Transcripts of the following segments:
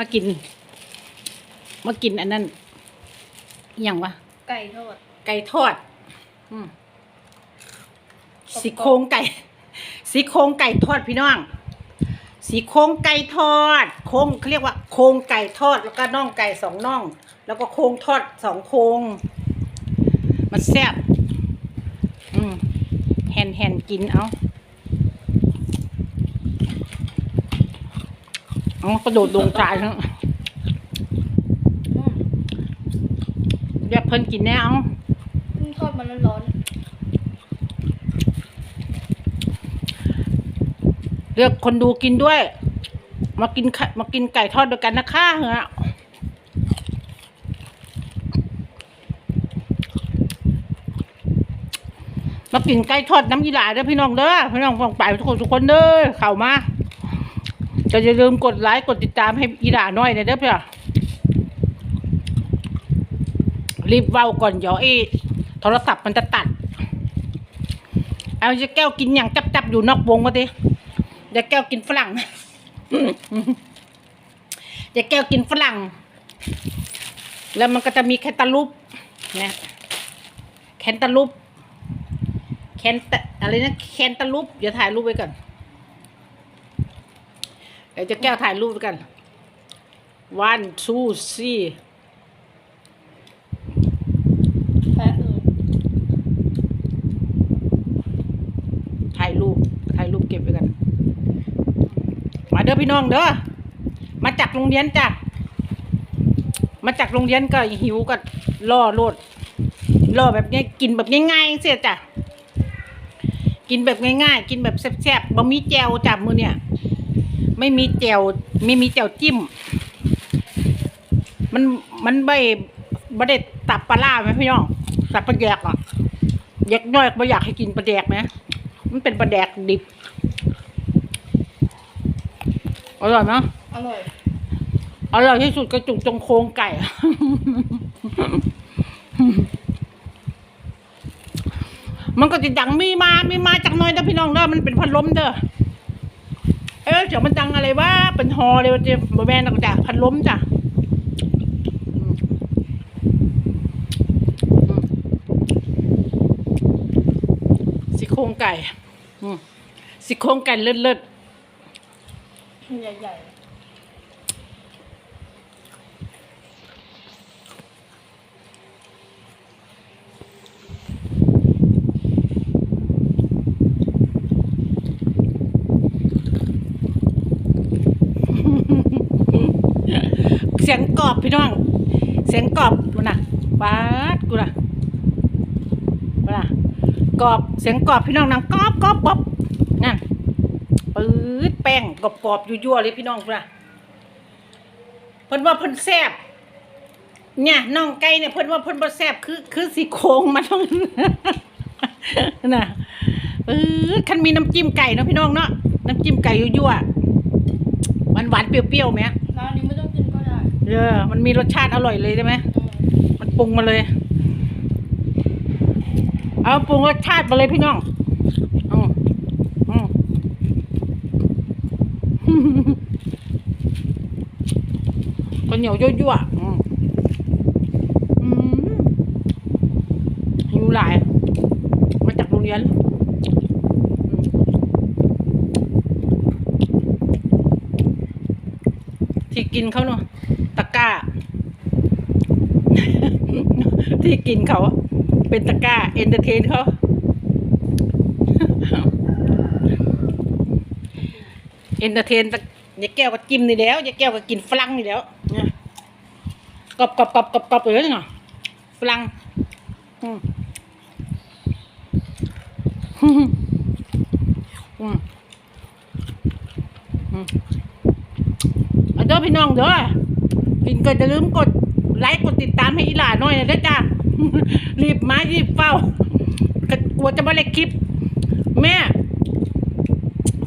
มากิน มากินอันนั้นอหย่างวะ ไก่ทอด ไก่ทอดอืมสีโครงไก่ สีโครงไก่ทอดพี่น้อง สีโครงไก่ทอด โครงเขาเรียกว่าโครงไก่ทอดแล้วก็น่องไก่สองน่อง แล้วก็โครงทอดสองโครงมันแซ่บอืมแฮนแฮนกินเอา เอากระโดดลงจานแล้วอืมเรียกเพิ่นกินแน่เอาเพิ่งทอดมันร้อนเรียกคนดูกินด้วย มากินไข่มากินไก่ทอดด้วยกันนะคะเหรอมากินไก่ทอดน้ำยีหลาเด้อพี่น้องเด้อพี่น้องฟังไปทุกคนทุกคนเด้อเข้ามา จะอย่าลืมกดไลค์กดติดตามให้อีหลาน่อยนะเด้อเพื่อรีบเว้าก่อนเดี๋ยวไอ้โทรศัพท์มันจะตัด เอาจะแก้วกินอย่างจับๆอยู่นอกวงมาดิอย่าแก้วกินฝรั่งอย่าแก้วกินฝรั่ง แล้วมันก็จะมีแคนตาลูปนี่ยแคนตาลูปแคนตาอะไรนะแคนตาลูปเดี๋ยวถ่ายรูปไว้ก่อน เดี๋ยวจะแก้วถ่ายรูปไว้กัน one two three เออถ่ายรูป ถ่ายรูปเก็บไว้กัน มาเด้อพี่น้องเด้อ มาจากโรงเรียนจ้ะ มาจากโรงเรียนก็หิวก็ล่อโลดล่อแบบนี้กินแบบง่ายๆเสียจ้ะ กินแบบง่ายๆ กินแบบแซ่บๆบะหมี่แจวจับมือเนี่ย ไม่มีแจวไม่มีแจวจิ้ม มันมันใบบะเด็ดตับปลาล่าไหมพี่น้องตับปลาแดกอะอยากน้อยก็อยากให้กินปลาแดกไหมมันเป็นปลาแดกดิบอร่อยไหมอร่อยอร่อยที่สุดกระจุกจงโครงไก่ มันก็จะดังมีมา มีมาจากหน้อยเด้อพี่น้องเด้อมันเป็นพัดลมเด้อ เอ้ยเสียงมันดังอะไรวะเป็นฮอเลยว่าจะบแมนหรอกจ้ะพัดล้มจ้ะสิโครงไก่สิโครงไก่เลิศๆใหญ่เสียงกรอบพี่น้อง เสียงกรอบกูนะปาดกูนะกูนะกรอบเสียงกรอบพี่น้องนังกรอบกรอบกรอบนั่นปื๊ดแป้งกรอบกรอบยั่วๆเลยพี่น้องกูนะเพิ่นว่าเพิ่นแซ่บเนี่ยน่องไก่เนี่ยเพิ่นว่าเพิ่นบ่แซ่บคือคือสีโครงมันต้องน่ะปื๊ดคันมีน้ำจิ้มไก่เนาะพี่น้องเนาะน้ำจิ้มไก่ยั่วๆหวานๆเปรี้ยวๆไหม เออมันมีรสชาติอร่อยเลยใช่ไหมอืมมันปรุงมาเลย เอาปรุงรสชาติมาเลยพี่น้องอืมอืมข้าวเหนียวยั่วๆอืมอืมหิวหลาย มาจากโรงเรียนอืมที่กินเขาเนาะ ตะก้า ที่กินเขา เป็นตะก้า เอนเตอร์เทนเขา เอนเตอร์เทนตะยายแก้วก็จิ้มนี่แล้วยายแก้วก็กินฝรั่งนี่แล้วนี่ยกรอบกรอบกรอบกรอบกรอบเลยเนาะฝรั่งอืมอืมอืมอืมเอาเด้อพี่น้องเด้อ กินก็จะลืมกดไลค์กดติดตามให้อีหลาหน่อยนะเด้อจ้ารีบมารีบเฝ้ากลัวจะไม่ได้คลิป แม่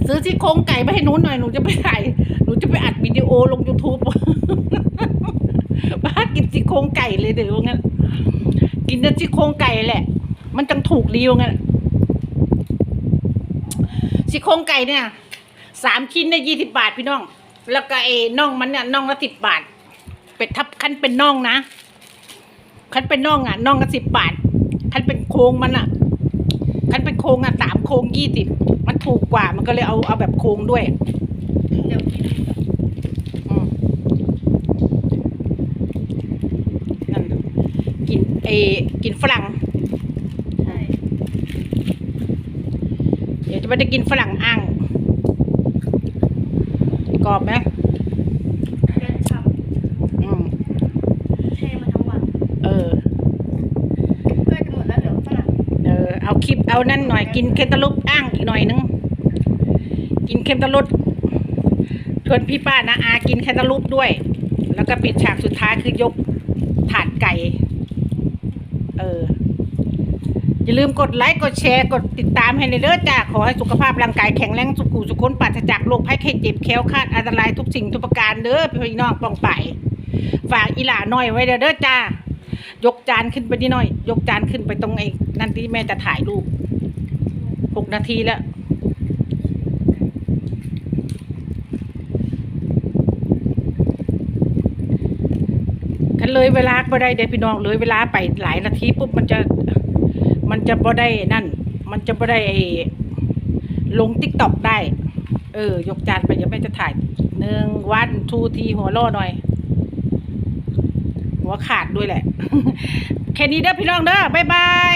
ซื้อที่โครงไก่มาให้หนูหน่อยหนูจะไปถ่ายหนูจะไปอัดวิดีโอลง YouTube บ้ากินซี่โครงไก่เลยเดี๋ยวงั้นกินแต่ซี่โครงไก่แหละ มันจังถูกดีว่างั้นซี่โครงไก่เนี่ยสามชิ้นได้ยี่สิบบาทพี่น้อง แล้วก็ไอ้น่องมันเนี่ยน่องละสิบบาท เป็ดทับคันเป็นน่องนะคันเป็นน่องอะน่องละสิบบาทคันเป็นโครงมันอะคันเป็นโครงอะสามโครงยี่สิบมันถูกกว่ามันก็เลยเอาเอาแบบโครงด้วยเดี๋ยวกินอืมนั่นกินเอกินฝรั่งใช่เดี๋ยวจะไม่ได้กินฝรั่งอ่างกรอบไหม เดินฉ่ อืมำเทมาทั้งวัน เออ ใกล้จะหมดแล้วเหลือฝรั่ง เออ เอานั่นหน่อยกินเคนตาลูปอ่างอีกหน่อยนึง กินเคนตาลูปชวนพี่ป้านะอากินเคนตาลูปด้วย แล้วก็ปิดฉากสุดท้ายคือยกถาดไก่ เออ อย่าลืมกดไลค์กดแชร์กดติดตามให้ในเด้อจ้าขอให้สุขภาพร่างกายแข็งแรงสุขุสุขนปราศจากโรคภัยไข้เจ็บแคล้วคลาดอันตรายทุกสิ่งทุกประการเด้อพี่น้องปองไปฝากอีหล่าน้อยไว้เด้อเด้อจ้า ยกจานขึ้นไปนิดหน่อย ยกจานขึ้นไปตรงไอ้นั่นที่แม่จะถ่ายรูปหกนาทีแล้วกันเลยเวลาบ่ได้เด็พี่น้องเลยเวลาไปหลายนาทีปุ๊บมันจะมันจะบ่ได้นั่น มันจะบ่ได้ลงติ๊กต็อกได้ เออ ยกจานไปยังไม่จะถ่ายหนึ่งวันทูทีหัวล่อหน่อย หัวขาดด้วยแหละ แค่นี้เด้อพี่น้องเด้อบ๊ายบาย